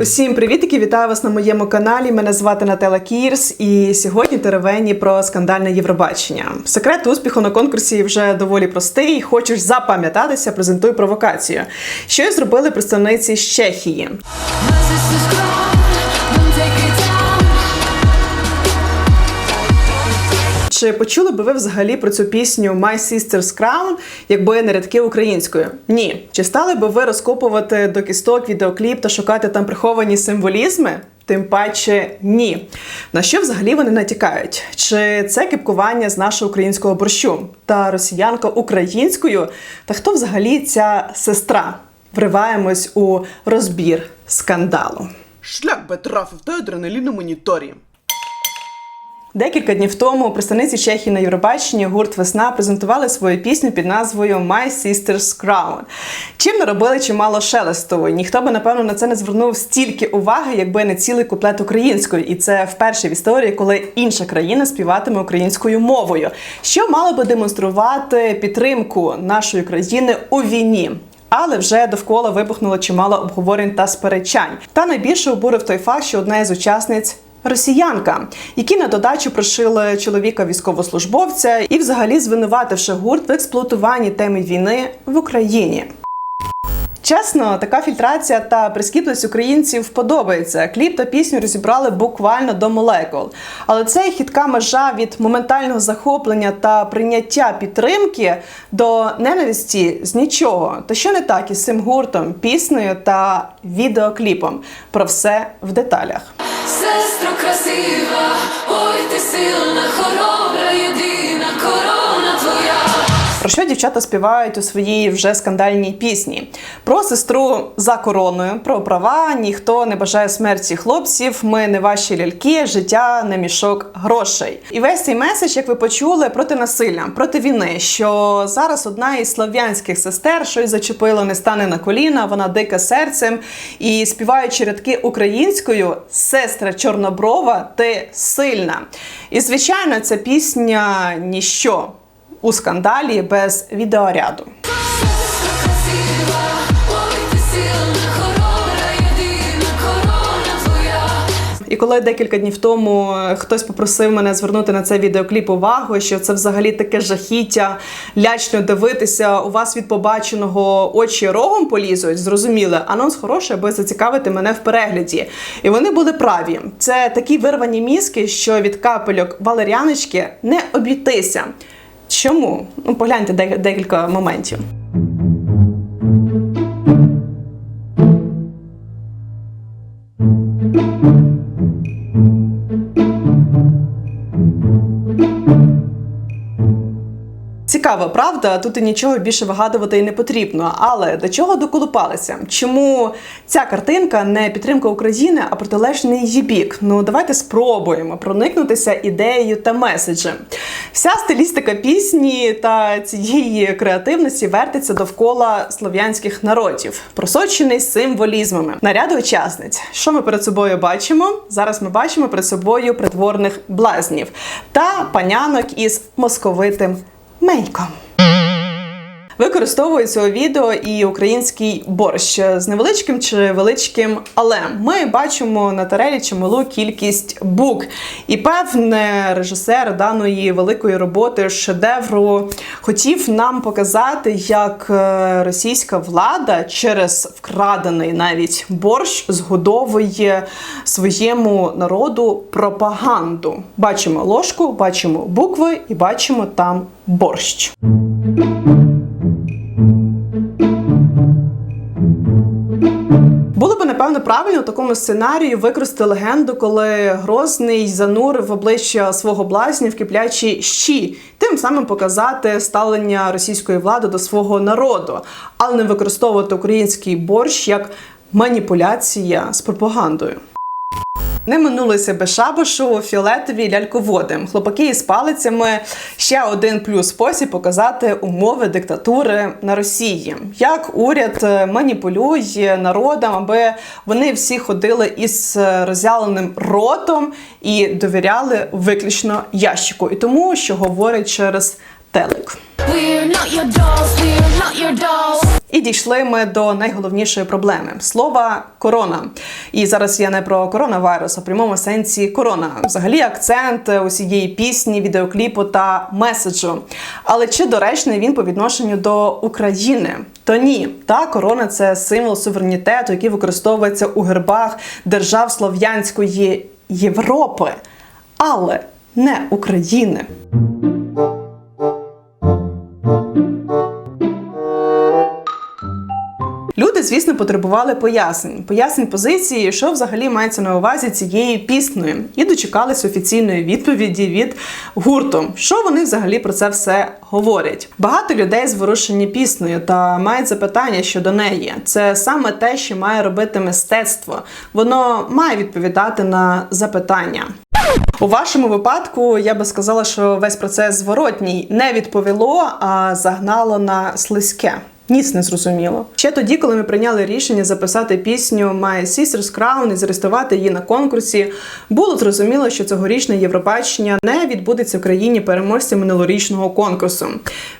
Усім привітки! Вітаю вас на моєму каналі. Мене звати Нателла Кірс, і сьогодні теревені про скандальне Євробачення. Секрет успіху на конкурсі вже доволі простий. Хочеш запам'ятатися, презентуй провокацію. Що й зробили представниці з Чехії. Чи почули би ви взагалі про цю пісню My Sister's Crown, якби не рядки українською? Ні. Чи стали би ви розкопувати до кісток відеокліп та шукати там приховані символізми? Тим паче ні. На що взагалі вони натякають? Чи це кипкування з нашого українського борщу та росіянка українською? Та хто взагалі ця сестра? Вриваємось у розбір скандалу. Шлях би трафив той адреналін на моніторі. Декілька днів тому представниці Чехії на Євробаченні гурт Весна презентували свою пісню під назвою My Sister's Crown. Чим наробили чимало шелесту. Ніхто би напевно на це не звернув стільки уваги, якби не цілий куплет українською. І це вперше в історії, коли інша країна співатиме українською мовою, що мало би демонструвати підтримку нашої країни у війні. Але вже довкола вибухнуло чимало обговорень та сперечань. Та найбільше обурив той факт, що одна із учасниць Росіянка, які на додачу прошили чоловіка військовослужбовця і, взагалі, звинувативши гурт в експлуатуванні теми війни в Україні. Чесно, така фільтрація та прискіпливість українців подобається. Кліп та пісню розібрали буквально до молекул. Але це хитка межа від моментального захоплення та прийняття підтримки до ненависті з нічого. То що не так із цим гуртом, піснею та відеокліпом? Про все в деталях. Сестро красива, ой ти сильна, Що дівчата співають у своїй вже скандальній пісні? Про сестру за короною, про права, ніхто не бажає смерті хлопців. Ми не ваші ляльки, життя не мішок грошей. І весь цей меседж, як ви почули, проти насилля, проти війни. Що зараз одна із слов'янських сестер щось зачепило, не стане на коліна, вона дика серцем. І співаючи рядки українською, сестра Чорноброва, ти сильна. І звичайно, ця пісня ніщо у скандалі без відеоряду. І коли декілька днів тому хтось попросив мене звернути на цей відеокліп увагу, що це взагалі таке жахіття, лячно дивитися, у вас від побаченого очі рогом полізуть, зрозуміли, анонс хороший, аби зацікавити мене в перегляді. І вони були праві. Це такі вирвані мізки, що від капельок валеріаночки не обійтися. Чому? Ну, погляньте де- декілька моментів. Цікаво, правда? Тут і нічого більше вигадувати і не потрібно. Але до чого доколупалися? Чому ця картинка не підтримка України, а протилежний її бік? Ну давайте спробуємо проникнутися ідеєю та меседжем. Вся стилістика пісні та цієї креативності вертиться довкола слов'янських народів, просочений символізмами. Наряди учасниць. Що ми перед собою бачимо? Зараз ми бачимо перед собою придворних блазнів та панянок із московитим мейком. Використовується у відео і український борщ з невеличким чи величким але. Ми бачимо на тарелі чималу кількість бук. І певне режисер даної великої роботи шедевру хотів нам показати, як е, російська влада через вкрадений навіть борщ згодовує своєму народу пропаганду. Бачимо ложку, бачимо букви і бачимо там борщ. Правильно в такому сценарії використати легенду, коли Грозний занурив обличчя свого блазня в киплячі щі, тим самим показати ставлення російської влади до свого народу, але не використовувати український борщ як маніпуляція з пропагандою. Не минулися без шабашу фіолетові ляльководи. Хлопаки із палицями ще один плюс спосіб показати умови диктатури на Росії. Як уряд е, маніпулює народом, аби вони всі ходили із е, роззяленим ротом і довіряли виключно ящику. І тому, що говорить через телек. І дійшли ми до найголовнішої проблеми слова корона. І зараз я не про коронавірус, а в прямому сенсі корона. Взагалі акцент усієї пісні, відеокліпу та меседжу. Але чи доречний він по відношенню до України? То ні, та корона це символ суверенітету, який використовується у гербах держав Слов'янської Європи, але не України. Люди, звісно, потребували пояснень, пояснень позиції, що взагалі мається на увазі цією піснею, і дочекалися офіційної відповіді від гурту. Що вони взагалі про це все говорять? Багато людей зворушені піснею та мають запитання щодо неї. Це саме те, що має робити мистецтво. Воно має відповідати на запитання. У вашому випадку я би сказала, що весь процес зворотній не відповіло, а загнало на слизьке. Ніц не зрозуміло. Ще тоді, коли ми прийняли рішення записати пісню My Sister's Crown і зареєструвати її на конкурсі, було зрозуміло, що цьогорічне Євробачення не відбудеться в країні переможця минулорічного конкурсу.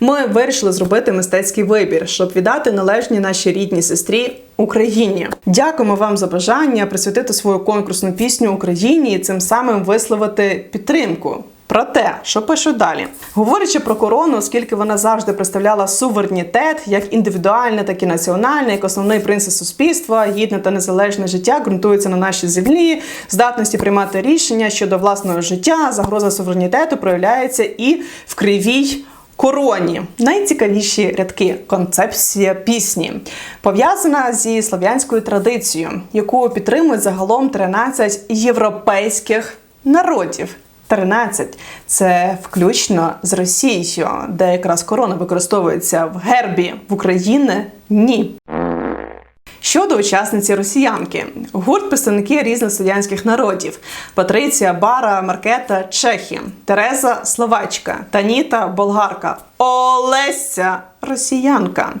Ми вирішили зробити мистецький вибір, щоб віддати належні нашій рідній сестрі Україні. Дякуємо вам за бажання присвятити свою конкурсну пісню Україні і цим самим висловити підтримку. Про те, що пишу далі, говорячи про корону, оскільки вона завжди представляла суверенітет як індивідуальне, так і національне, як основний принцип суспільства, гідне та незалежне життя ґрунтується на нашій землі, здатності приймати рішення щодо власного життя, загроза суверенітету проявляється і в кривій. Короні найцікавіші рядки концепція пісні пов'язана зі слов'янською традицією, яку підтримують загалом 13 європейських народів. 13 – це включно з Росією, де якраз корона використовується в гербі в Україні. Ні. Щодо учасниці росіянки, гурт представники різних слов'янських народів: Патриція, Бара, Маркета, Чехи, Тереза, Словачка, Таніта, Болгарка, Олеся, Росіянка.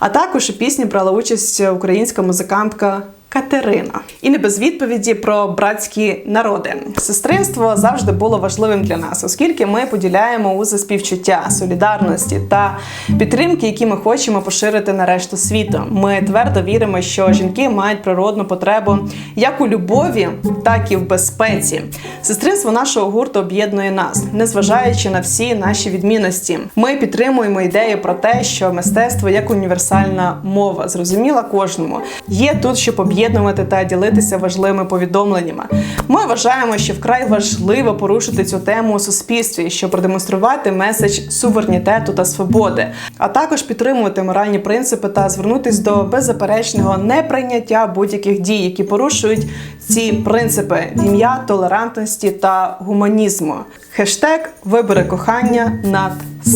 А також у пісні брала участь українська музикантка. Катерина і не без відповіді про братські народи. Сестринство завжди було важливим для нас, оскільки ми поділяємо узи співчуття, солідарності та підтримки, які ми хочемо поширити на решту світу. Ми твердо віримо, що жінки мають природну потребу як у любові, так і в безпеці. Сестринство нашого гурту об'єднує нас, незважаючи на всі наші відмінності. Ми підтримуємо ідею про те, що мистецтво як універсальна мова, зрозуміла кожному. Є тут, щоб об'єднувати та ділитися важливими повідомленнями. Ми вважаємо, що вкрай важливо порушити цю тему у суспільстві, щоб продемонструвати меседж суверенітету та свободи, а також підтримувати моральні принципи та звернутись до беззаперечного неприйняття будь-яких дій, які порушують ці принципи в ім'я толерантності та гуманізму. Хештег вибери кохання над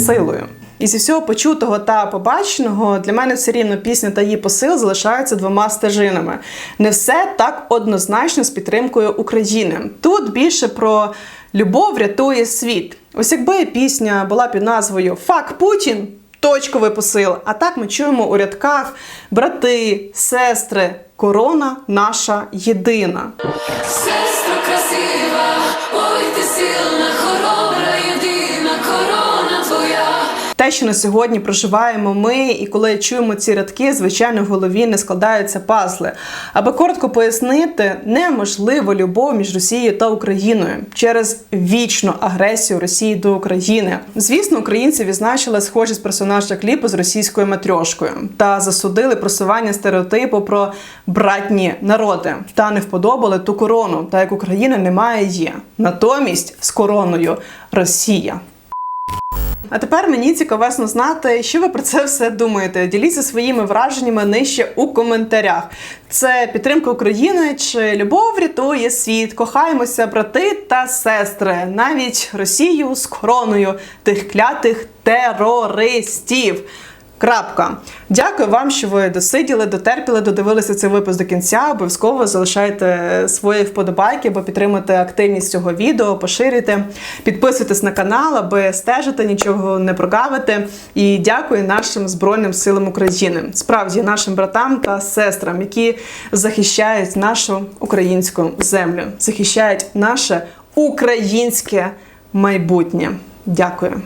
силою. І зі всього почутого та побаченого для мене все рівно пісня та її посил залишаються двома стежинами. Не все так однозначно з підтримкою України. Тут більше про любов рятує світ. Ось якби пісня була під назвою Фак Путін. Точковий посил. А так ми чуємо у рядках брати, сестри, корона наша єдина. Сестро красива, ой ти сильна, хоробра, Те, що на сьогодні проживаємо ми, і коли чуємо ці рядки, звичайно, в голові не складаються пазли. Аби коротко пояснити, неможливо любов між Росією та Україною через вічну агресію Росії до України. Звісно, українці відзначили схожість персонажа кліпу з російською матрьошкою та засудили просування стереотипу про братні народи та не вподобали ту корону, та як Україна не має її. Натомість з короною Росія. А тепер мені цікавесно знати, що ви про це все думаєте. Діліться своїми враженнями нижче у коментарях. Це підтримка України чи любов рятує світ? Кохаємося, брати та сестри, навіть Росію з короною тих клятих терористів. Крапка. Дякую вам, що ви досиділи, дотерпіли, додивилися цей випуск до кінця. Обов'язково залишайте свої вподобайки, аби підтримати активність цього відео, поширюйте, підписуйтесь на канал, аби стежити, нічого не прогавити. І дякую нашим Збройним силам України, справді нашим братам та сестрам, які захищають нашу українську землю, захищають наше українське майбутнє. Дякую.